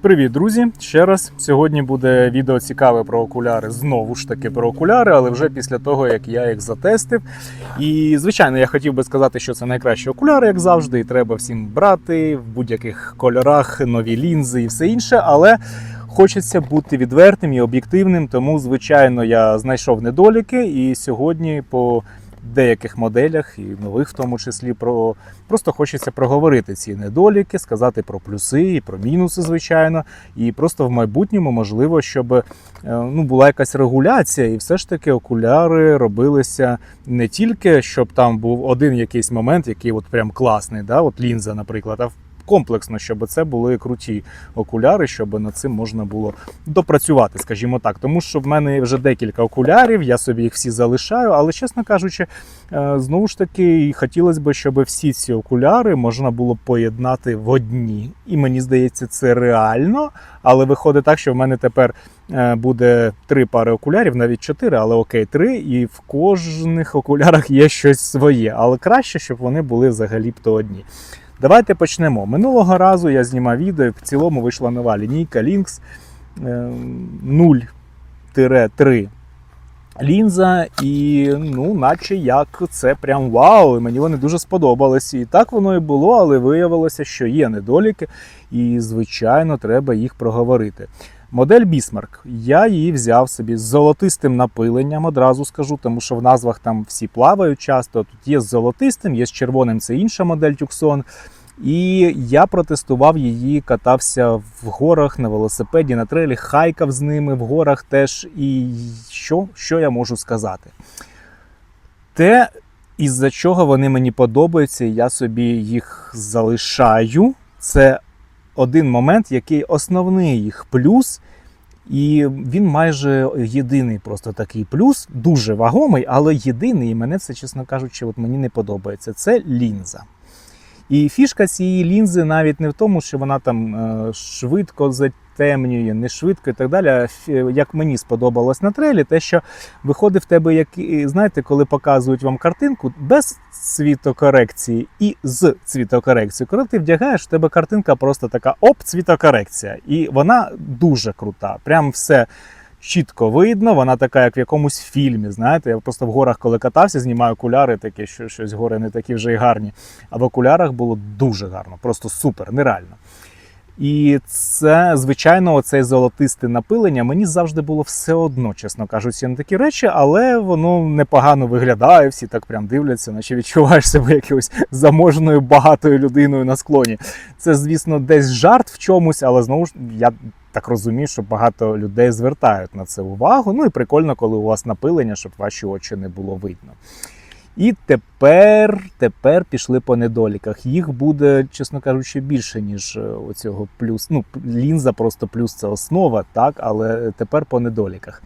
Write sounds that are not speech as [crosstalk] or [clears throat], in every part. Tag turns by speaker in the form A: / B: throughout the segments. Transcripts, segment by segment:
A: Привіт, друзі! Ще раз сьогодні буде відео цікаве про окуляри. Знову ж таки про окуляри, але вже після того як я їх затестив. І звичайно, я хотів би сказати, що це найкращі окуляри, як завжди, і треба всім брати в будь-яких кольорах нові лінзи і все інше. Але хочеться бути відвертим і об'єктивним. Тому, звичайно, я знайшов недоліки, і сьогодні по деяких моделях, і нових в тому числі, про просто хочеться проговорити ці недоліки, сказати про плюси і про мінуси, звичайно. І просто в майбутньому можливо, щоб е, ну, була якась регуляція, і все ж таки окуляри робилися не тільки, щоб там був один якийсь момент, який от прям класний, да, от лінза, наприклад, а комплексно, щоб це були круті окуляри, щоб над цим можна було допрацювати, скажімо так. Тому що в мене вже декілька окулярів, я собі їх всі залишаю, але чесно кажучи, е, знову ж таки, хотілося б, щоб всі ці окуляри можна було поєднати в одні. І мені здається, це реально. Але виходить так, що в мене тепер е, буде три пари окулярів, навіть чотири, але окей, три, і в кожних окулярах є щось своє. Але краще, щоб вони були взагалі б то одні. Давайте почнемо. Минулого разу я знімав відео, і в цілому вийшла нова лінійка Lynx е, 0-3 лінза, і ну, наче як це прям вау. І мені вони дуже сподобались. І так воно і було, але виявилося, що є недоліки, і, звичайно, треба їх проговорити. Модель Bismarck. Я її взяв собі з золотистим напиленням, одразу скажу, тому що в назвах там всі плавають часто. Тут є з золотистим, є з червоним, це інша модель Tucson. І я протестував її, катався в горах на велосипеді, на трейлі, хайкав з ними в горах теж. І що, що я можу сказати? Те, із-за чого вони мені подобаються, і я собі їх залишаю. Це один момент, який основний їх плюс. І він майже єдиний просто такий плюс, дуже вагомий, але єдиний, і мене це, чесно кажучи, от мені не подобається. Це лінза. І фішка цієї лінзи навіть не в тому, що вона там е, швидко затемнює, не швидко і так далі. а Як мені сподобалось на трейлі, те, що виходить в тебе, як знаєте, коли показують вам картинку без цвітокорекції і з цвітокорекцією. Коли ти вдягаєш, в тебе картинка просто така оп, цвітокорекція. І вона дуже крута. Прям все чітко видно. Вона така, як в якомусь фільмі. Знаєте, я просто в горах, коли катався, знімаю окуляри, такі, що щось гори не такі вже й гарні. А в окулярах було дуже гарно, просто супер, нереально. І це, звичайно, оцей золотисте напилення мені завжди було все одно, чесно кажучи, на такі речі, але воно непогано виглядає, всі так прям дивляться, наче відчуваєш себе якоюсь заможною багатою людиною на склоні. Це, звісно, десь жарт в чомусь, але знову ж я так розумію, що багато людей звертають на це увагу. Ну і прикольно, коли у вас напилення, щоб ваші очі не було видно. І тепер, тепер пішли по недоліках. Їх буде, чесно кажучи, більше, ніж е, оцього плюс. Ну, лінза просто плюс це основа, так, але тепер по недоліках.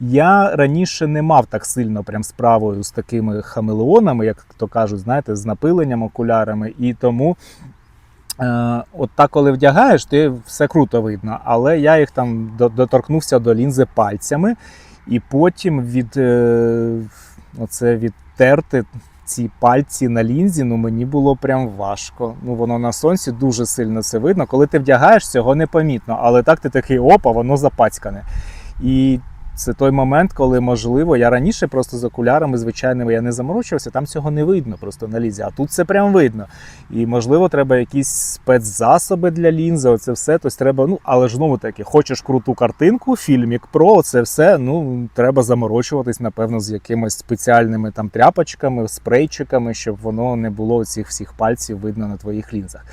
A: Я раніше не мав так сильно прям справою з такими хамелеонами, як то кажуть, знаєте, з напиленням окулярами, і тому. Е, от так, коли вдягаєш, ти все круто видно. Але я їх там доторкнувся до лінзи пальцями, і потім від е, оце відтерти ці пальці на лінзі, ну мені було прям важко. Ну воно на сонці дуже сильно це видно. Коли ти вдягаєш, цього непомітно, але так ти такий опа, воно запацькане. І це той момент, коли можливо, я раніше просто з окулярами звичайними я не заморочувався, там цього не видно просто на лізі, а тут це прям видно. І можливо, треба якісь спецзасоби для лінзи, оце все. Тобто треба, ну але ж знову таки, хочеш круту картинку, фільмік Pro, це все. Ну треба заморочуватись, напевно, з якимись спеціальними там тряпочками, спрейчиками, щоб воно не було цих всіх пальців видно на твоїх лінзах.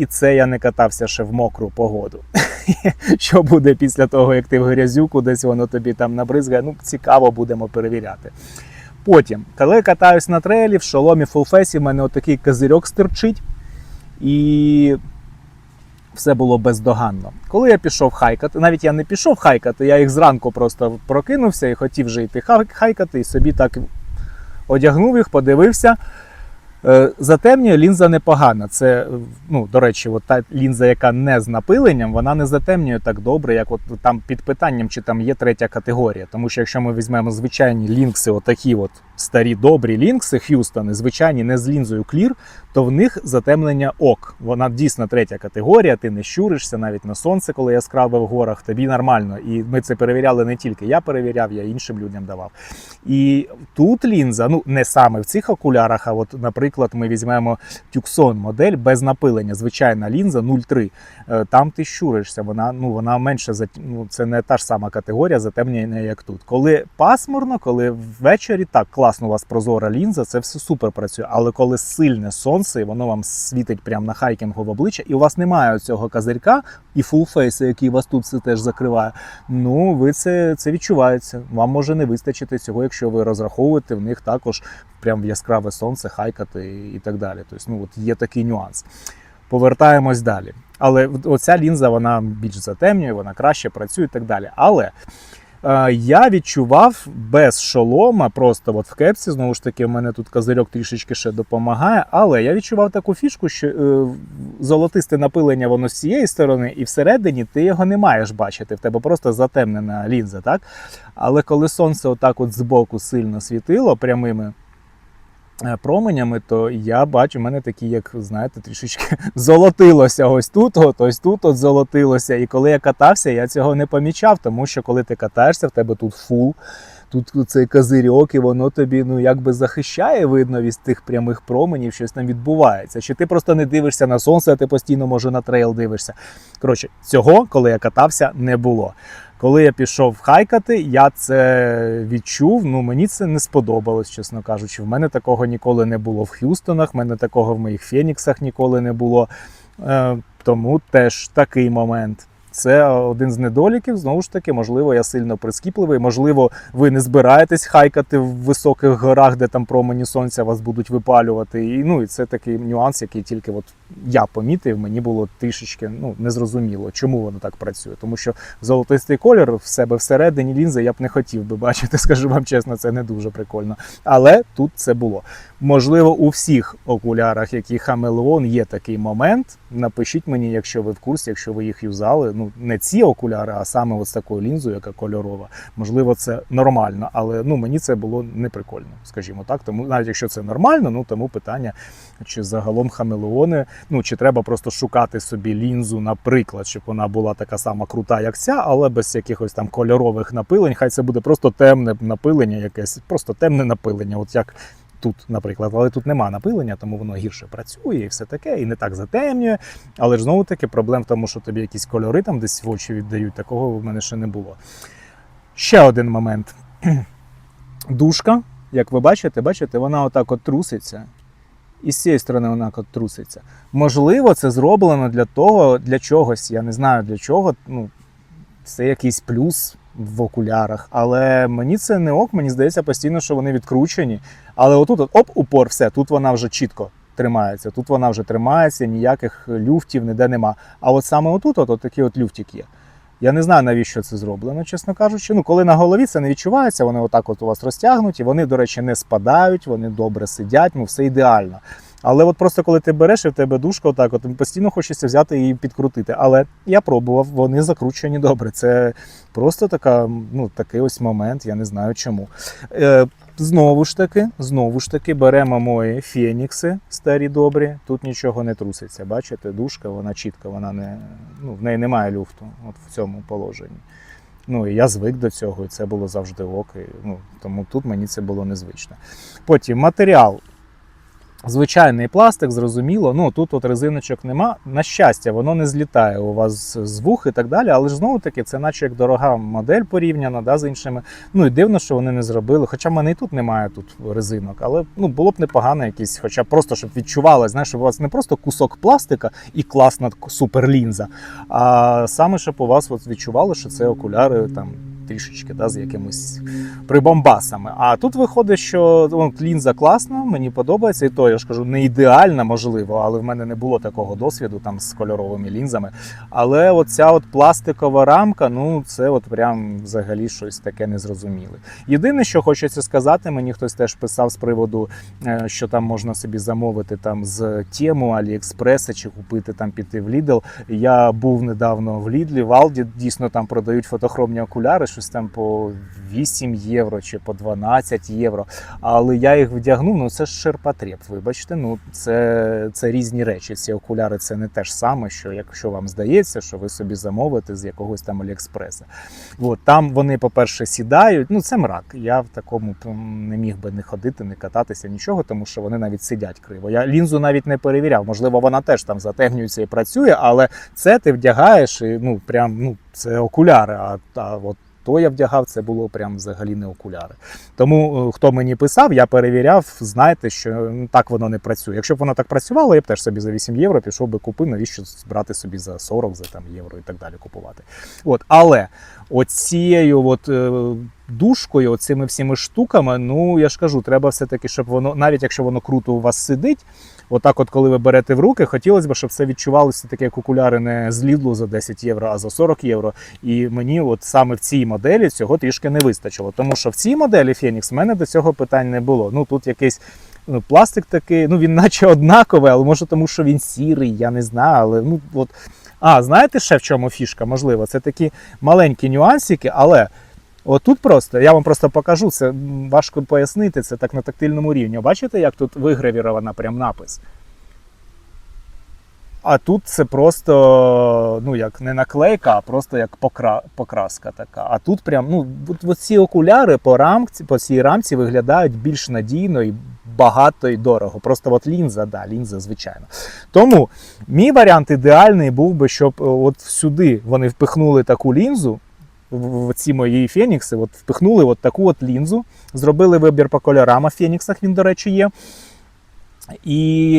A: І це я не катався ще в мокру погоду. [laughs] Що буде після того, як ти в грязюку, десь воно тобі там набризгає. Ну, цікаво будемо перевіряти. Потім, коли я катаюсь на трейлі, в шоломі фулфесі, в мене отакий козирьок стирчить, і все було бездоганно. Коли я пішов хайкати, навіть я не пішов хайкати, я їх зранку просто прокинувся і хотів вже йти хайкати, і собі так одягнув їх, подивився. Е, Затемнює лінза непогана. Це, е, ну, до речі, от та лінза, яка не з напиленням, вона не затемнює так добре, як от там під питанням, чи там є третя категорія. Тому що якщо ми візьмемо звичайні лінкси, отакі от старі добрі лінкси Х'юстони, звичайні не з лінзою Clear, то в них затемнення ок. Вона дійсно третя категорія, ти не щуришся навіть на сонце, коли яскраве в горах, тобі нормально. І ми це перевіряли не тільки я перевіряв, я іншим людям давав. І тут лінза, ну не саме в цих окулярах, а от, наприклад, ми візьмемо Tucson модель без напилення, звичайна лінза 0,3. Е, Там ти щуришся, вона ну вона менше ну, це не та ж сама категорія затемнення, як тут. Коли пасмурно, коли ввечері так класно у вас прозора лінза, це все супер працює. Але коли сильне сонце, і воно вам світить прямо на хайкінгу в обличчя, і у вас немає цього козирька і фулфейса, який вас тут все теж закриває. Ну ви це, це відчувається. Вам може не вистачити цього, якщо ви розраховуєте в них також прям в яскраве сонце, хайкати і так далі. Тобто, ну от є такий нюанс. Повертаємось далі. Але оця лінза вона більш затемнює, вона краще працює і так далі. Але е, я відчував без шолома, просто от в кепці, знову ж таки, в мене тут козирьок трішечки ще допомагає. Але я відчував таку фішку, що е, золотисте напилення воно з цієї сторони, і всередині ти його не маєш бачити. В тебе просто затемнена лінза, так? Але коли сонце отак от збоку сильно світило прямими променями, то я бачу, в мене такі, як знаєте, трішечки [laughs] золотилося ось тут, от ось тут от золотилося. І коли я катався, я цього не помічав, тому що коли ти катаєшся, в тебе тут фул. Тут цей козирьок, і воно тобі ну якби захищає видно від тих прямих променів, щось там відбувається. Чи ти просто не дивишся на сонце, а ти постійно може на трейл дивишся. Коротше, цього, коли я катався, не було. Коли я пішов хайкати, я це відчув. Ну мені це не сподобалось, чесно кажучи. В мене такого ніколи не було в Х'юстонах, в мене такого в моїх Феніксах ніколи не було. Е, тому теж такий момент. Це один з недоліків. Знову ж таки, можливо, я сильно прискіпливий. Можливо, ви не збираєтесь хайкати в високих горах, де там промені сонця вас будуть випалювати. І ну і це такий нюанс, який тільки от я помітив. Мені було трішечки ну незрозуміло, чому воно так працює. Тому що золотистий колір в себе всередині лінзи я б не хотів би бачити. [laughs] Скажу вам чесно, це не дуже прикольно. Але тут це було. Можливо, у всіх окулярах, які Хамелеон, є такий момент. Напишіть мені, якщо ви в курсі, якщо ви їх юзали. Ну не ці окуляри, а саме з такою лінзою, яка кольорова. Можливо, це нормально, але ну мені це було неприкольно, скажімо так. Тому навіть якщо це нормально, ну тому питання, чи загалом хамелеони, ну чи треба просто шукати собі лінзу, наприклад, щоб вона була така сама крута, як ця, але без якихось там кольорових напилень. Хай це буде просто темне напилення, якесь, просто темне напилення. От як тут, наприклад, але тут нема напилення, тому воно гірше працює і все таке, і не так затемнює. Але ж знову таки проблем в тому, що тобі якісь кольори там десь в очі віддають. Такого в мене ще не було. Ще один момент. [clears throat] Дужка, як ви бачите, бачите, вона отак от труситься. І з цієї сторони вона труситься. Можливо, це зроблено для того, для чогось. Я не знаю для чого. Ну, це якийсь плюс в окулярах. Але мені це не ок, мені здається постійно, що вони відкручені. Але отут, от, оп, упор, все, тут вона вже чітко тримається. Тут вона вже тримається, ніяких люфтів ніде нема. А от саме отут, от, от такий от люфтик є. Я не знаю, навіщо це зроблено, чесно кажучи. Ну, коли на голові це не відчувається, вони отак от у вас розтягнуті, вони, до речі, не спадають, вони добре сидять, ну все ідеально. Але от просто коли ти береш і в тебе дужка, отак, от постійно хочеться взяти і підкрутити. Але я пробував, вони закручені добре. Це просто така, ну, такий ось момент, я не знаю чому. Е, знову ж таки, знову ж таки, беремо мої фенікси, старі добрі. Тут нічого не труситься. Бачите, дужка, вона чітка, вона не, ну, в неї немає люфту от в цьому положенні. Ну і я звик до цього, і це було завжди ок. І, ну, тому тут мені це було незвично. Потім матеріал. Звичайний пластик, зрозуміло. Ну тут от резиночок нема. На щастя, воно не злітає у вас з вух і так далі. Але ж знову таки, це наче як дорога модель порівняна да, з іншими. Ну і дивно, що вони не зробили. Хоча в мене і тут немає тут резинок, але ну було б непогано якісь, хоча просто щоб відчувалось, знаєш, щоб у вас не просто кусок пластика і класна суперлінза, а саме щоб у вас от відчувало, що це окуляри там трішечки да, з якимось прибомбасами. А тут виходить, що от, лінза класна, мені подобається, і то я ж кажу, не ідеальна, можливо, але в мене не було такого досвіду там з кольоровими лінзами. Але оця от пластикова рамка, ну це от прям взагалі щось таке незрозуміле. Єдине, що хочеться сказати, мені хтось теж писав з приводу, е, що там можна собі замовити там з тему Аліекспреса чи купити там піти в Lidl. Я був недавно в Лідлі, в Алді дійсно там продають фотохромні окуляри, щось там по 8 євро чи по 12 євро. Але я їх вдягнув, ну це ж ширпотреб, вибачте. Ну це, це різні речі. Ці окуляри це не те ж саме, що якщо вам здається, що ви собі замовите з якогось там Аліекспреса. От, там вони, по-перше, сідають. Ну це мрак. Я в такому не міг би не ходити, не кататися, нічого, тому що вони навіть сидять криво. Я лінзу навіть не перевіряв. Можливо, вона теж там затемнюється і працює, але це ти вдягаєш і ну прям ну це окуляри. А, а от то я вдягав, це було прям взагалі не окуляри. Тому е, хто мені писав, я перевіряв, знаєте, що ну, так воно не працює. Якщо б воно так працювало, я б теж собі за 8 євро пішов би купив, навіщо брати собі за 40, за там євро і так далі купувати. От, але оцією от дужкою, оцими всіми штуками, ну я ж кажу, треба все-таки, щоб воно, навіть якщо воно круто у вас сидить. Отак, от, коли ви берете в руки, хотілося б, щоб це відчувалося таке, як окуляри не з Лідлу за 10 євро, а за 40 євро. І мені, от саме в цій моделі, цього трішки не вистачило. Тому що в цій моделі Phoenix в мене до цього питань не було. Ну тут якийсь ну, пластик такий, ну він наче однаковий, але може тому, що він сірий, я не знаю. Але ну от. А, знаєте ще в чому фішка? Можливо, це такі маленькі нюансики, але. Отут просто, я вам просто покажу, це важко пояснити, це так на тактильному рівні. Бачите, як тут вигравірована прям напис? А тут це просто, ну як не наклейка, а просто як покра... покраска така. А тут прям, ну, ці окуляри по рамці, по цій рамці виглядають більш надійно і багато і дорого. Просто от лінза, да, лінза, звичайно. Тому мій варіант ідеальний був би, щоб е, от сюди вони впихнули таку лінзу. В ці мої фенікси, от впихнули от таку от лінзу, зробили вибір по кольорам, а в феніксах він, до речі, є. І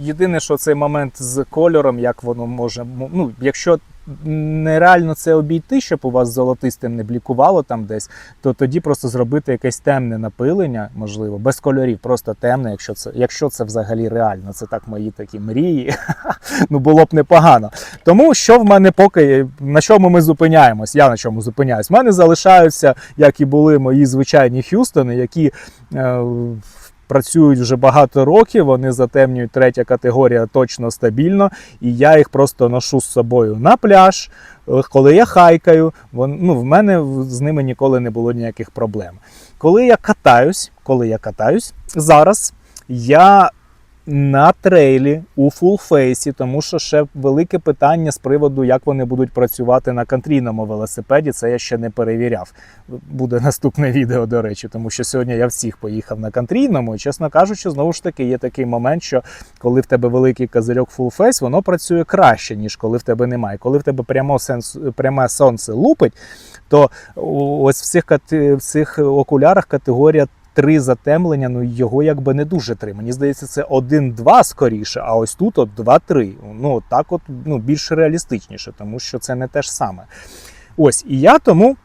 A: єдине, що цей момент з кольором, як воно може. Ну, якщо нереально це обійти, щоб у вас золотистим не блікувало там десь, то тоді просто зробити якесь темне напилення, можливо, без кольорів, просто темне, якщо це, якщо це взагалі реально. Це так мої такі мрії. [laughs] ну було б непогано. Тому що в мене поки на чому ми зупиняємось? Я на чому зупиняюсь? У мене залишаються, як і були мої звичайні Х'юстони, які. Е, Працюють вже багато років, вони затемнюють третя категорія точно стабільно, і я їх просто ношу з собою на пляж. Е, Коли я хайкаю, вон, ну, в мене з ними ніколи не було ніяких проблем. Коли я катаюсь, коли я катаюсь зараз, я на трейлі у фулфейсі, тому що ще велике питання з приводу, як вони будуть працювати на контрійному велосипеді. Це я ще не перевіряв. Буде наступне [laughs] відео, до речі, тому що сьогодні я всіх поїхав на контрійному. І, чесно кажучи, знову ж таки, є такий момент, що коли в тебе великий козирьок фулфейс, воно працює краще, ніж коли в тебе немає. Коли в тебе прямо сенс, пряме сонце лупить, то ось в цих, в цих окулярах категорія. Три затемлення, ну його якби не дуже три. Мені здається, це 1-2 скоріше, а ось тут от 2-3. Ну так, от ну більш реалістичніше, тому що це не те ж саме. Ось і я тому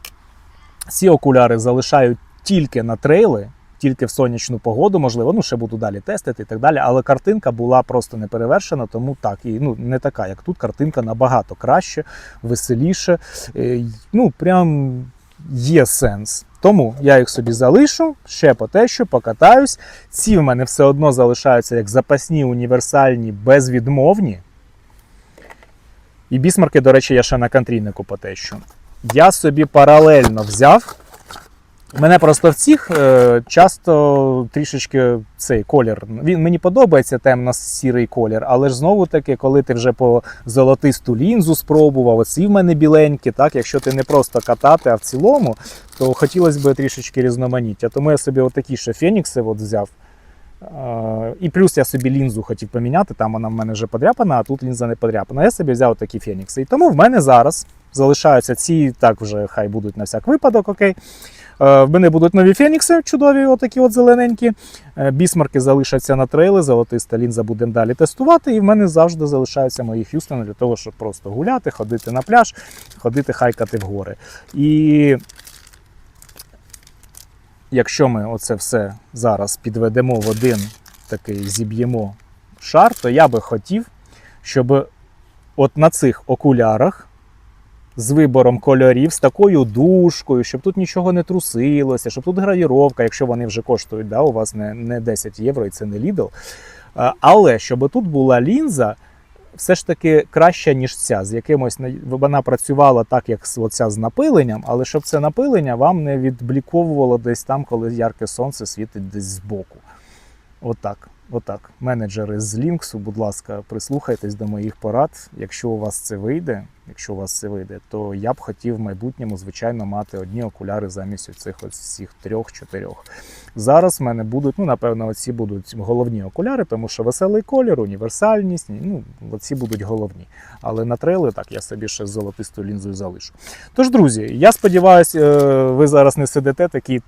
A: ці окуляри залишаю тільки на трейли, тільки в сонячну погоду, можливо, ну ще буду далі тестити і так далі. Але картинка була просто не перевершена, тому так і ну не така, як тут. Картинка набагато краще, веселіше. Е, Ну прям є сенс. Тому я їх собі залишу, ще потещу, покатаюсь. Ці в мене все одно залишаються як запасні, універсальні, безвідмовні. І бісмарки, до речі, я ще на контрійнику потещу. Я собі паралельно взяв. Мене просто в цих е, часто трішечки цей колір. Він мені подобається темно-сірий колір, але ж знову таки, коли ти вже по золотисту лінзу спробував, оці в мене біленькі, так, якщо ти не просто катати, а в цілому, то хотілося б трішечки різноманіття. Тому я собі отакі ще фенікси от взяв. Е, І плюс я собі лінзу хотів поміняти, там вона в мене вже подряпана, а тут лінза не подряпана. Я собі взяв такі фенікси. І тому в мене зараз залишаються ці, так вже хай будуть на всяк випадок, окей. Е, В мене будуть нові фенікси, чудові, отакі от зелененькі. Е, Бісмарки залишаться на трейли, золотиста лінза будемо далі тестувати. І в мене завжди залишаються мої Х'юстони для того, щоб просто гуляти, ходити на пляж, ходити хайкати в гори. І якщо ми оце все зараз підведемо в один такий зіб'ємо шар, то я би хотів, щоб от на цих окулярах з вибором кольорів, з такою дужкою, щоб тут нічого не трусилося, щоб тут гравіровка, якщо вони вже коштують, да, у вас не, не 10 євро і це не Lidl. Але щоб тут була лінза, все ж таки краща, ніж ця. З якимось вона працювала так, як оця з напиленням, але щоб це напилення вам не відбліковувало десь там, коли ярке сонце світить десь збоку. Отак. Отак. Менеджери з Лінксу, будь ласка, прислухайтесь до моїх порад. Якщо у вас це вийде, якщо у вас це вийде, то я б хотів в майбутньому, звичайно, мати одні окуляри замість оцих ось всіх трьох-чотирьох. Зараз в мене будуть, ну, напевно, оці будуть головні окуляри, тому що веселий колір, універсальність, ну, оці будуть головні. Але на трейли так я собі ще з золотистою лінзою залишу. Тож, друзі, я сподіваюся, ви зараз не сидите такі,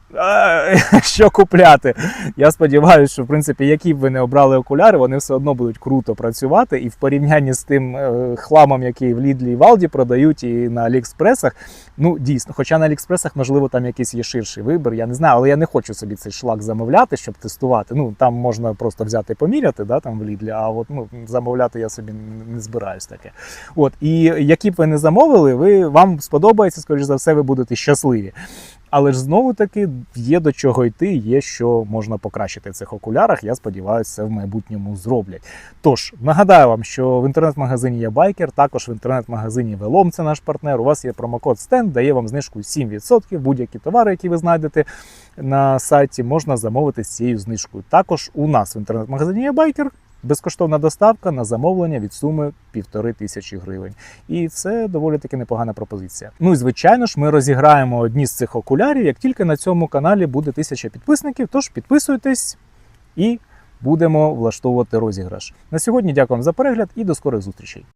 A: [laughs] що купляти. Я сподіваюся, що в принципі, які б ви не обрали окуляри, вони все одно будуть круто працювати. І в порівнянні з тим е, хламом, який в Лідлі і Валді продають, і на Аліекспресах, ну дійсно, хоча на Аліекспресах, можливо, там якийсь є ширший вибір, я не знаю, але я не хочу собі цей шлак замовляти, щоб тестувати. Ну там можна просто взяти і поміряти, да, там в Лідлі, а от ну, замовляти я собі не збираюсь таке. От, і які б ви не замовили, ви вам сподобається, скоріш за все, ви будете щасливі. Але ж знову таки є до чого йти, є що можна покращити в цих окулярах. Я сподіваюся, це в майбутньому зроблять. Тож нагадаю вам, що в інтернет-магазині є байкер, також в інтернет-магазині Велом, це наш партнер. У вас є промокод Стенд, дає вам знижку 7%. Будь-які товари, які ви знайдете на сайті, можна замовити з цією знижкою. Також у нас в інтернет-магазині є байкер. Безкоштовна доставка на замовлення від суми півтори тисячі гривень. І це доволі таки непогана пропозиція. Ну і звичайно ж, ми розіграємо одні з цих окулярів, як тільки на цьому каналі буде тисяча підписників. Тож підписуйтесь і будемо влаштовувати розіграш. На сьогодні дякую вам за перегляд і до скорих зустрічей.